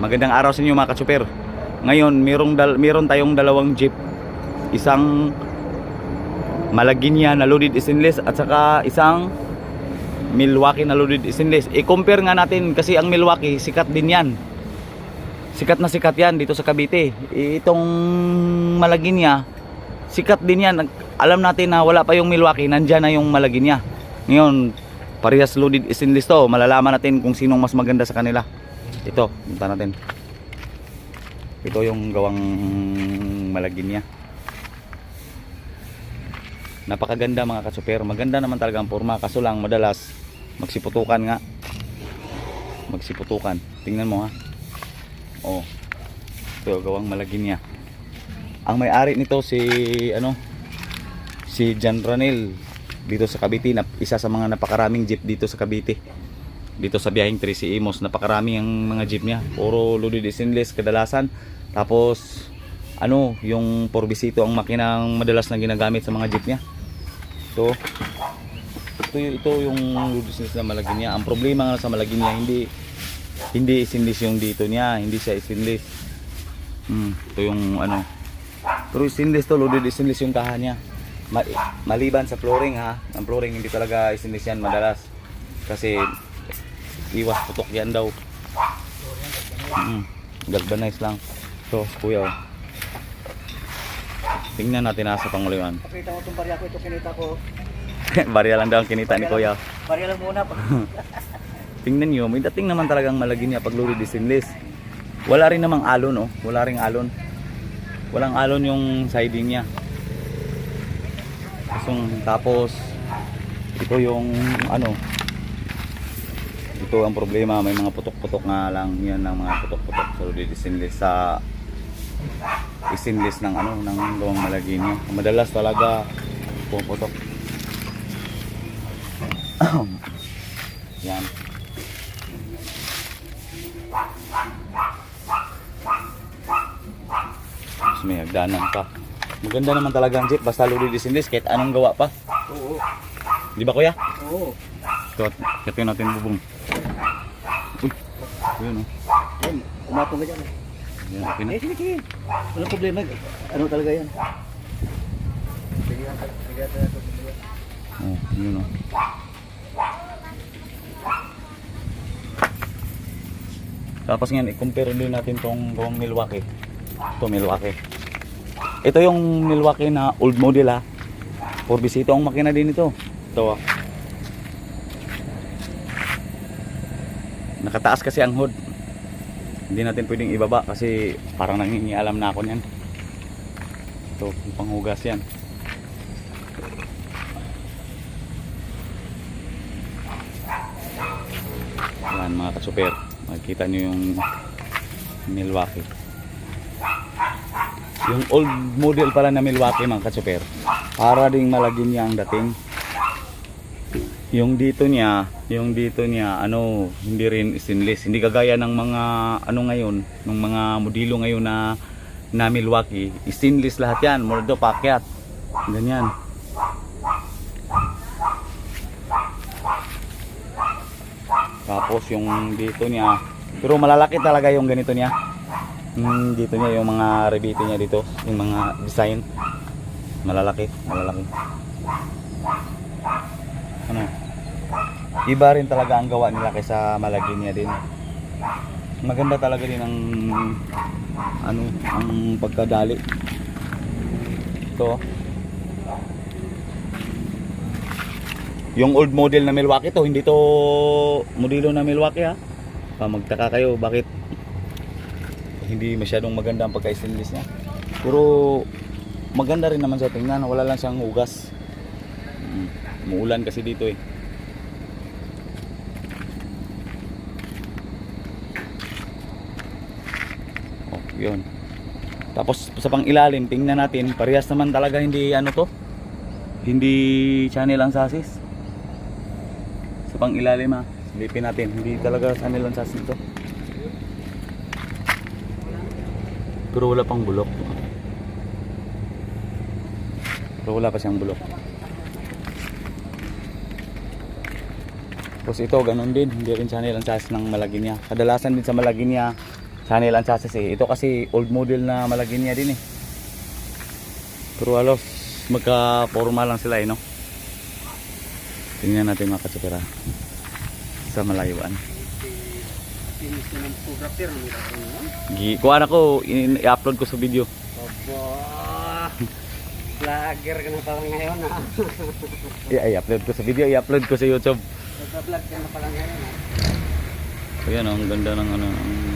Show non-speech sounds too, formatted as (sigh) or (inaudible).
Magandang araw sa inyo mga katsuper. Ngayon, mayroong dal mayroon tayong dalawang jeep. Isang Malaginia na loaded stainless at saka isang Milwaukee na loaded stainless. I-compare nga natin kasi ang Milwaukee sikat din yan. Sikat na sikat yan dito sa Cavite. Itong Malaginia sikat din yan. Alam natin na wala pa yung Milwaukee, nandyan na yung Malaginia. Ngayon, parehas loaded stainless to. Malalaman natin kung sinong mas maganda sa kanila. Ito, punta natin. Ito yung gawang Malaginia. Napakaganda mga kasuper. Maganda naman talaga ang forma. Kaso lang madalas magsiputukan nga. Magsiputukan. Tingnan mo ha. Oh. Ito gawang Malaginia. Ang may-ari nito si ano si John Ranel dito sa Cavite isa sa mga napakaraming jeep dito sa Cavite dito sa biyaheng 3 si Imos napakarami ang mga jeep niya. Puro loaded stainless kadalasan. Tapos ano yung porbisito ang makinang madalas na ginagamit sa mga jeep niya. So ito, ito yung loaded stainless na malagin niya. Ang problema nga sa malagin niya hindi hindi stainless yung dito niya hindi siya stainless hmm, ito yung ano. Pero stainless to loaded stainless yung kaha niya. Ma- maliban sa flooring ha. Ang flooring hindi talaga stainless yan madalas. Kasi iwas putok yan daw. Mm, galvanize lang so kuya oh. tingnan natin nasa panguliwan (laughs) Pakita mo itong barya ko, ito kinita ko. barya lang daw ang kinita ni kuya. Barya lang muna. (laughs) (laughs) Tingnan nyo may dating naman talagang malagi niya pag loaded stainless wala rin namang alon oh. Wala ring alon. Walang alon yung siding niya. Kasong, tapos ito yung ano ito ang problema may mga putok-putok nga lang yan ang mga putok-putok sa loaded stainless sa stainless ng ano ng gawang malagi niya madalas talaga pumuputok (coughs) yan Tapos may hagdanan pa. Maganda naman talaga ang jeep, basta loaded stainless kahit anong gawa pa. Oo. Di ba kuya? Oo. Ito, ito natin bubong. Uy, yun oh. Yan, umatong ka dyan. Yan, okay na. Eh, sige, sige. Walang problema. Ano talaga yan? Sige, sige, sige. Oh, yun oh. Tapos ngayon, i-compare din natin tong buong Milwaukee. Ito Milwaukee. Ito yung Milwaukee na old model ha. For bisito ang makina din ito. Ito ah. Nakataas kasi ang hood. Hindi natin pwedeng ibaba kasi parang nangingialam na ako niyan. Ito, panghugas yan. Yan mga kasuper. Makikita nyo yung Milwaukee. Yung old model pala na Milwaukee mga kasuper. Para ding malagin niya ang dating. Yung dito niya, yung dito niya, ano, hindi rin stainless. Hindi kagaya ng mga, ano ngayon, ng mga modelo ngayon na, na Milwaukee. Stainless lahat yan. Murdo, pakyat. Ganyan. Tapos yung dito niya, pero malalaki talaga yung ganito niya. Yung dito niya, yung mga rebite niya dito, yung mga design. Malalaki, malalaki. Ano? Iba rin talaga ang gawa nila kaysa malagi niya din. Maganda talaga din ang ano, ang pagkadali. Ito. Yung old model na Milwaukee to, hindi to modelo na Milwaukee ha. Pa magtaka kayo bakit hindi masyadong maganda ang pagka-stainless niya. Pero maganda rin naman sa tingnan, wala lang siyang ugas. Mm, Muulan kasi dito eh. Oh, yun. Tapos sa pang ilalim, tingnan natin, parehas naman talaga hindi ano to. Hindi channel ang sasis. Sa pang ilalim ha. Silipin natin, hindi talaga channel ang sasis to. Pero wala pang bulok. Pero wala pa siyang bulok. Tapos ito, ganun din. Hindi rin channel ang size ng Malaginia. Kadalasan din sa Malaginia, Chanel ang chassis eh. Ito kasi old model na malagi niya din eh. Pero halos magka-forma lang sila eh no. Tingnan natin mga katsukira. Sa malayuan. Kuha na ko, i-upload ko sa video. Aba! Vlogger ka na pala ngayon ha. I- i-upload ko sa video, i-upload ko sa YouTube. Nagpa-vlog ka na pala ngayon ha. So yan oh, ang ganda ng ano, ang